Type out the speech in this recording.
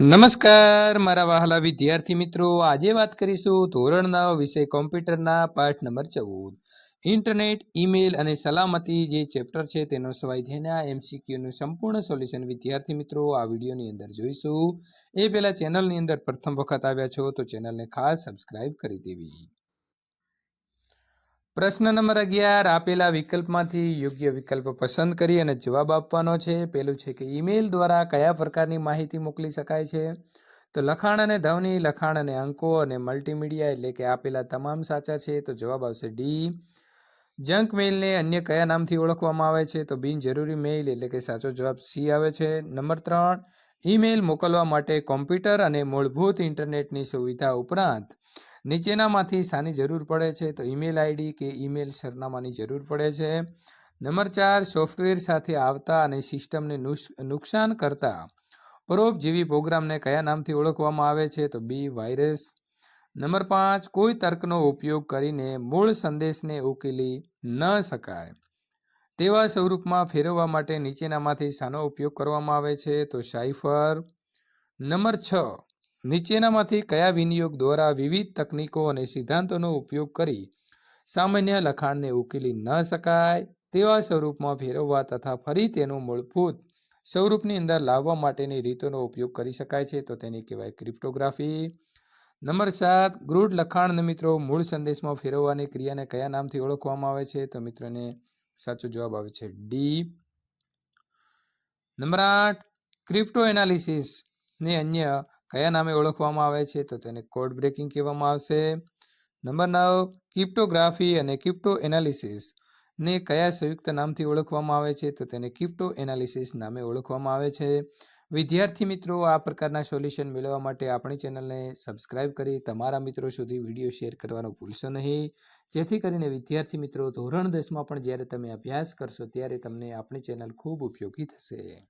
નમસ્કાર, મારા વહાલા વિદ્યાર્થી મિત્રો. આજે વાત કરીશું ધોરણ નવ વિષય કોમ્પ્યુટરના પાઠ નંબર ચૌદ. ઇન્ટરનેટ, ઈમેલ અને સલામતી જે ચેપ્ટર છે તેનો સ્વાધ્યાયના એમસીક્યુનું સંપૂર્ણ સોલ્યુશન વિદ્યાર્થી મિત્રો આ વિડીયોની અંદર જોઈશું. એ પહેલાં ચેનલની અંદર પ્રથમ વખત આવ્યા છો તો ચેનલને ખાસ સબસ્ક્રાઇબ કરી દેવી. પ્રશ્ન નંબર અગિયાર, આપેલા વિકલ્પમાંથી યોગ્ય વિકલ્પ પસંદ કરી અને જવાબ આપવાનો છે. પેલું છે કે ઈમેલ દ્વારા કયા પ્રકારની માહિતી મોકલી શકાય છે? તો લખાણ અને ધ્વનિ, લખાણ અને અંકો અને મલ્ટીમીડિયા એટલે કે આપેલા તમામ સાચા છે, તો જવાબ આવશે ડી જંક મેઇલને અન્ય કયા નામથી ઓળખવામાં આવે છે? તો બિનજરૂરી મેઇલ એટલે કે સાચો જવાબ સી આવે છે. નંબર ત્રણ, ઈમેલ મોકલવા માટે કોમ્પ્યુટર અને મૂળભૂત ઇન્ટરનેટની સુવિધા ઉપરાંત નીચેનામાંથી શાની જરૂર પડે છે, તો ઈમેલ આઈડી કે ઈમેલ સરનામાની જરૂર પડે છે. નંબર ચાર, સોફ્ટવેર સાથે આવતા અને સિસ્ટમને નુકસાન કરતા. પરોપજીવી પ્રોગ્રામને કયા નામથી ઓળખવામાં આવે છે, તો બી વાયરસ. નંબર પાંચ, કોઈ તર્કનો ઉપયોગ કરીને મૂળ સંદેશને ઉકેલી ન શકાય. તેવા સ્વરૂપમાં ફેરવવા માટે નીચેનામાંથી શાનો ઉપયોગ કરવામાં આવે છે, તો સાઇફર. નંબર છ નીચેનામાંથી કયા વિનિયોગ દ્વારા વિવિધ તકનીકો અને સિદ્ધાંતોનો ઉપયોગ કરી સામાન્ય લખાણને ઉકેલી ન શકાય તેવા સ્વરૂપમાં ફેરવવા તથા ફરી તેનું મૂળભૂત સ્વરૂપની અંદર લાવવા માટેની રીતોનો ઉપયોગ કરી શકાય છે, તો તેને કહેવાય ક્રિપ્ટોગ્રાફી. નંબર સાત, ગૃઢ લખાણ મિત્રો મૂળ સંદેશમાં ફેરવવાની ક્રિયાને કયા નામથી ઓળખવામાં આવે છે? તો મિત્રોને સાચો જવાબ આવે છે ડી નંબર આઠ ક્રિપ્ટો એનાલિસિસ ને અન્ય કયા નામે ઓળખવામાં આવે છે? તો તેને કોડ બ્રેકિંગ કહેવામાં આવશે. નંબર નવ ક્રિપ્ટોગ્રાફી અને ક્રિપ્ટો એનાલિસિસ ને કયા સંયુક્ત નામથી ઓળખવામાં આવે છે? તો તેને ક્રિપ્ટો એનાલિસિસ નામે ઓળખવામાં આવે છે. વિદ્યાર્થી મિત્રો, આ પ્રકારના સોલ્યુશન મેળવવા માટે આપણી ચેનલને સબસ્ક્રાઇબ કરી તમારા મિત્રો સુધી વીડિયો શેર કરવાનું ભૂલશો નહીં. જેથી કરીને વિદ્યાર્થી મિત્રો, ધોરણ દસમાં પણ જ્યારે તમે અભ્યાસ કરશો, ત્યારે તમને આપણી ચેનલ ખૂબ ઉપયોગી થશે.